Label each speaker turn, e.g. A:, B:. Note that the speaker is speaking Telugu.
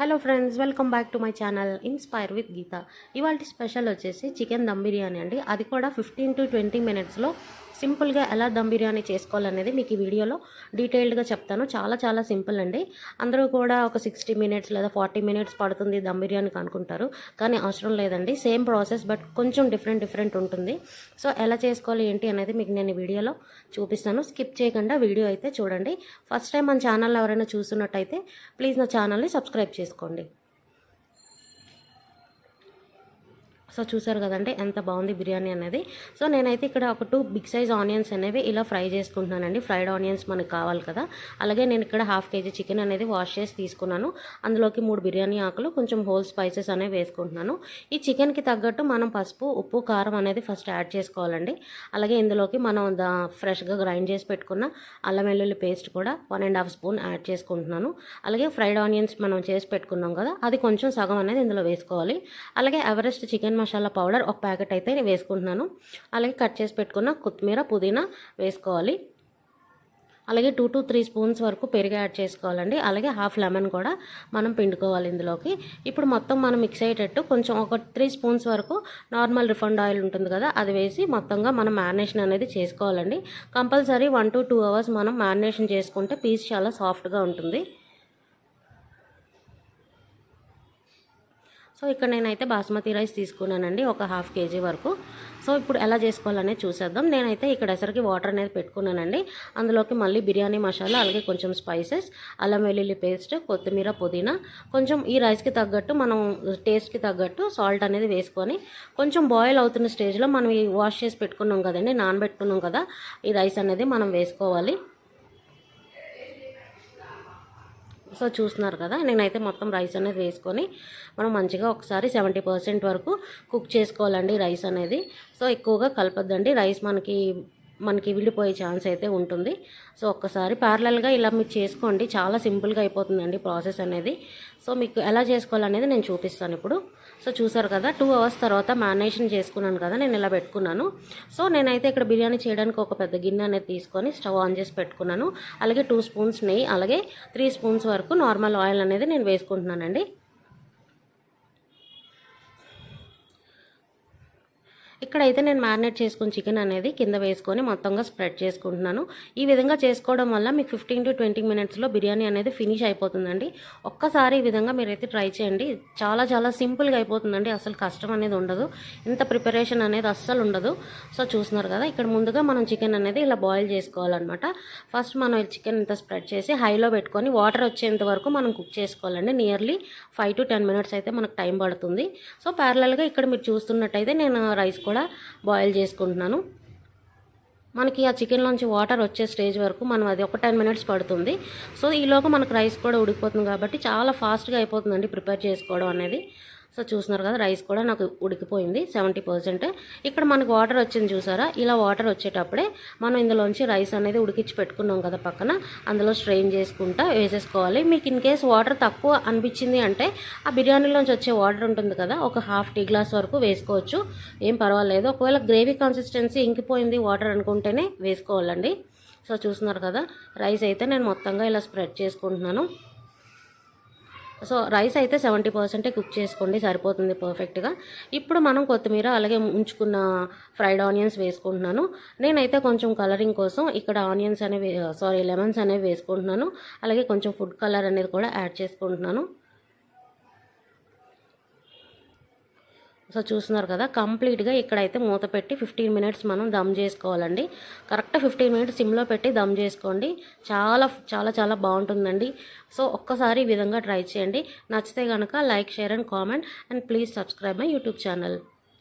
A: Hello friends welcome back to my channel inspire with Geetha. ఇవాళ స్పెషల్ వచ్చేసి చికెన్ దమ్ బిర్యానీ అండి. అది కూడా ఫిఫ్టీన్ టు ట్వంటీ మినిట్స్లో సింపుల్గా ఎలా దమ్ బిర్యానీ చేసుకోవాలనేది మీకు ఈ వీడియోలో డీటెయిల్డ్గా చెప్తాను. చాలా చాలా సింపుల్ అండి. అందరూ కూడా ఒక సిక్స్టీ మినిట్స్ లేదా ఫార్టీ మినిట్స్ పడుతుంది దమ్ బిర్యానీకి అనుకుంటారు. కానీ అవసరం లేదండి. సేమ్ ప్రాసెస్ బట్ కొంచెం డిఫరెంట్ డిఫరెంట్ ఉంటుంది. సో ఎలా చేసుకోవాలి ఏంటి అనేది మీకు నేను వీడియోలో చూపిస్తాను. స్కిప్ చేయకుండా వీడియో అయితే చూడండి. ఫస్ట్ టైం మన ఛానల్ ఎవరైనా చూస్తున్నట్టయితే ప్లీజ్ నా ఛానల్ని సబ్స్క్రైబ్ చేసుకోండి. సో చూసారు కదండి ఎంత బాగుంది బిర్యానీ అనేది. సో నేనైతే ఇక్కడ ఒక టూ బిగ్ సైజ్ ఆనియన్స్ అనేవి ఇలా ఫ్రై చేసుకుంటున్నానండి. ఫ్రైడ్ ఆనియన్స్ మనకు కావాలి కదా. అలాగే నేను ఇక్కడ హాఫ్ కేజీ చికెన్ అనేది వాష్ చేసి తీసుకున్నాను. అందులోకి మూడు బిర్యానీ ఆకులు కొంచెం హోల్ స్పైసెస్ అనేవి వేసుకుంటున్నాను. ఈ చికెన్కి తగ్గట్టు మనం పసుపు ఉప్పు కారం అనేది ఫస్ట్ యాడ్ చేసుకోవాలండి. అలాగే ఇందులోకి మనం దా ఫ్రెష్గా గ్రైండ్ చేసి పెట్టుకున్న అల్లం వెల్లుల్లి పేస్ట్ కూడా one and half spoon add చేసుకుంటున్నాను. అలాగే ఫ్రైడ్ ఆనియన్స్ మనం చేసి పెట్టుకున్నాం కదా అది కొంచెం సగం అనేది ఇందులో వేసుకోవాలి. అలాగే Everest chicken masala masala powder ఒక ప్యాకెట్ అయితే నేను వేసుకుంటున్నాను. అలాగే కట్ చేసి పెట్టుకున్న కొత్తిమీర పుదీనా వేసుకోవాలి. అలాగే టూ టు త్రీ స్పూన్స్ వరకు పెరుగు యాడ్ చేసుకోవాలండి. అలాగే హాఫ్ లెమన్ కూడా మనం పిండుకోవాలి ఇందులోకి. ఇప్పుడు మొత్తం మనం మిక్స్ అయ్యేటట్టు కొంచెం ఒక త్రీ స్పూన్స్ వరకు నార్మల్ రిఫండ్ ఆయిల్ ఉంటుంది కదా అది వేసి మొత్తంగా మనం మ్యారినేషన్ అనేది చేసుకోవాలండి. Compulsory one to two hours మనం మ్యారినేషన్ చేసుకుంటే పీస్ చాలా సాఫ్ట్గా ఉంటుంది. సో ఇక్కడ నేనైతే బాస్మతి రైస్ తీసుకున్నానండి ఒక హాఫ్ కేజీ వరకు. సో ఇప్పుడు ఎలా చేసుకోవాలనేది చూసేద్దాం. నేనైతే ఇక్కడ ఎసరికి వాటర్ అనేది పెట్టుకున్నానండి. అందులోకి మళ్ళీ బిర్యానీ మసాలా అలాగే కొంచెం స్పైసెస్ అల్లం వెల్లుల్లి పేస్ట్ కొత్తిమీర పుదీనా కొంచెం ఈ రైస్కి తగ్గట్టు మనం టేస్ట్కి తగ్గట్టు సాల్ట్ అనేది వేసుకొని కొంచెం బాయిల్ అవుతున్న స్టేజ్లో మనం ఈ వాష్ చేసి పెట్టుకున్నాం కదండి నానబెట్టుకున్నాం కదా ఈ రైస్ అనేది మనం వేసుకోవాలి. సో చూస్తున్నారు కదా నేనైతే మొత్తం రైస్ అనేది వేసుకొని మనం మంచిగా ఒకసారి సెవెంటీ పర్సెంట్ వరకు కుక్ చేసుకోవాలండి రైస్ అనేది. సో ఎక్కువగా కలపద్దండి. రైస్ మనకి మనకి విడిపోయే ఛాన్స్ అయితే ఉంటుంది. సో ఒక్కసారి ప్యారలల్గా ఇలా మీరు చేసుకోండి. చాలా సింపుల్గా అయిపోతుందండి ప్రాసెస్ అనేది. సో మీకు ఎలా చేసుకోవాలనేది నేను చూపిస్తాను ఇప్పుడు. సో చూసారు కదా టూ అవర్స్ తర్వాత మ్యారినేషన్ చేసుకున్నాను కదా నేను ఇలా పెట్టుకున్నాను. సో నేనైతే ఇక్కడ బిర్యానీ చేయడానికి ఒక పెద్ద గిన్నె అనేది తీసుకొని స్టవ్ ఆన్ చేసి పెట్టుకున్నాను. అలాగే టూ స్పూన్స్ నెయ్యి అలాగే త్రీ స్పూన్స్ వరకు నార్మల్ ఆయిల్ అనేది నేను వేసుకుంటున్నానండి. ఇక్కడైతే నేను మ్యారినేట్ చేసుకున్న చికెన్ అనేది కింద వేసుకొని మొత్తంగా స్ప్రెడ్ చేసుకుంటున్నాను. ఈ విధంగా చేసుకోవడం వల్ల మీకు ఫిఫ్టీన్ టు ట్వంటీ మినిట్స్లో బిర్యానీ అనేది ఫినిష్ అయిపోతుందండి. ఒక్కసారి ఈ విధంగా మీరైతే ట్రై చేయండి. చాలా చాలా సింపుల్గా అయిపోతుందండి. అసలు కష్టం అనేది ఉండదు. ఇంత ప్రిపరేషన్ అనేది అస్సలు ఉండదు. సో చూస్తున్నారు కదా ఇక్కడ ముందుగా మనం చికెన్ అనేది ఇలా బాయిల్ చేసుకోవాలన్నమాట. ఫస్ట్ మనం చికెన్ ఇంత స్ప్రెడ్ చేసి హైలో పెట్టుకొని వాటర్ వచ్చేంత వరకు మనం కుక్ చేసుకోవాలండి. Nearly five to ten minutes అయితే మనకు టైం పడుతుంది. సో ప్యారలల్గా ఇక్కడ మీరు చూస్తున్నట్టయితే నేను రైస్ కూడా బాయిల్ చేసుకుంటున్నాను. మనకి ఆ చికెన్లోంచి వాటర్ వచ్చే స్టేజ్ వరకు మనం అది ఒక టెన్ మినిట్స్ పడుతుంది. సో ఈలోగా మనకు రైస్ కూడా ఉడికిపోతుంది కాబట్టి చాలా ఫాస్ట్గా అయిపోతుందండి ప్రిపేర్ చేసుకోవడం అనేది. సో చూస్తున్నారు కదా రైస్ కూడా నాకు ఉడికిపోయింది సెవెంటీ పర్సెంట్. ఇక్కడ మనకు వాటర్ వచ్చింది చూసారా? ఇలా వాటర్ వచ్చేటప్పుడే మనం ఇందులోంచి రైస్ అనేది ఉడికించి పెట్టుకున్నాం కదా పక్కన. అందులో స్ట్రెయిన్ చేసుకుంటా వేసేసుకోవాలి. మీకు ఇన్ కేస్ వాటర్ తక్కువ అనిపించింది అంటే ఆ బిర్యానీలోంచి వచ్చే వాటర్ ఉంటుంది కదా ఒక హాఫ్ టీ గ్లాస్ వరకు వేసుకోవచ్చు. ఏం పర్వాలేదు. ఒకవేళ గ్రేవీ కన్సిస్టెన్సీ ఇంకిపోయింది వాటర్ అనుకుంటేనే వేసుకోవాలండి. సో చూస్తున్నారు కదా రైస్ అయితే నేను మొత్తంగా ఇలా స్ప్రెడ్ చేసుకుంటున్నాను. సో రైస్ అయితే సెవెంటీ పర్సెంటే కుక్ చేసుకోండి సరిపోతుంది పర్ఫెక్ట్గా. ఇప్పుడు మనం కొత్తిమీర అలాగే ఉంచుకున్న ఫ్రైడ్ ఆనియన్స్ వేసుకుంటున్నాను. నేనైతే కొంచెం కలరింగ్ కోసం ఇక్కడ ఆనియన్స్ అనేవి సారీ లెమన్స్ అనేవి వేసుకుంటున్నాను. అలాగే కొంచెం ఫుడ్ కలర్ అనేది కూడా యాడ్ చేసుకుంటున్నాను. సో చూస్తున్నారు కదా కంప్లీట్గా ఇక్కడైతే మూత పెట్టి ఫిఫ్టీన్ మినిట్స్ మనం దమ్ చేసుకోవాలండి. కరెక్ట్ ఫిఫ్టీన్ మినిట్స్ సిమ్లో పెట్టి దమ్ చేసుకోండి. చాలా చాలా చాలా బాగుంటుందండి. సో ఒక్కసారి ఈ విధంగా ట్రై చేయండి. నచ్చితే కనుక like share and comment and please subscribe my YouTube channel.